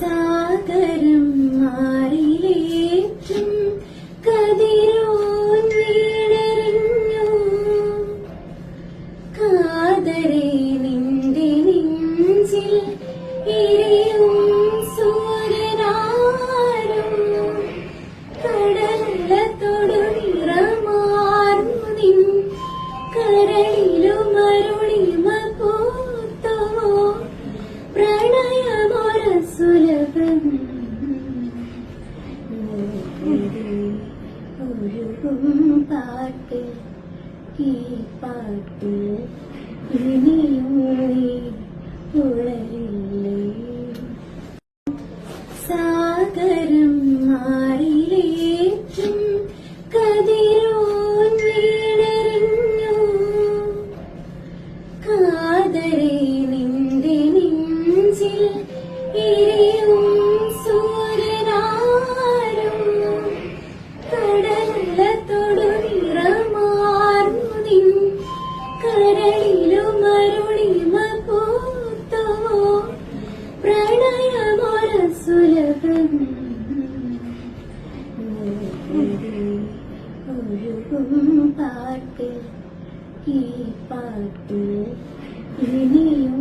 സാഗരം മാറിലേറ്റും കതിരോൻ വീണറിഞ്ഞു കാതരെ നിന്റെ നെഞ്ചിൽ ഇരിയും സൂര്യനാരും. കടലത്തോടു നിൻ കരളിലും അരുളിമ ഒഴുകും പാട്ട് ഈ പാട്ട് ഇനിയും നീ ഉളരില്ലേ സാഗരം മാറിലേറ്റും കതിരോൻ വീണറിഞ്ഞു. കാതരെ നിന്റെ നെഞ്ചിൽ ഇരിയും ഒഴുകും പാട്ട് ഈ പാട്ട് ഇനിയും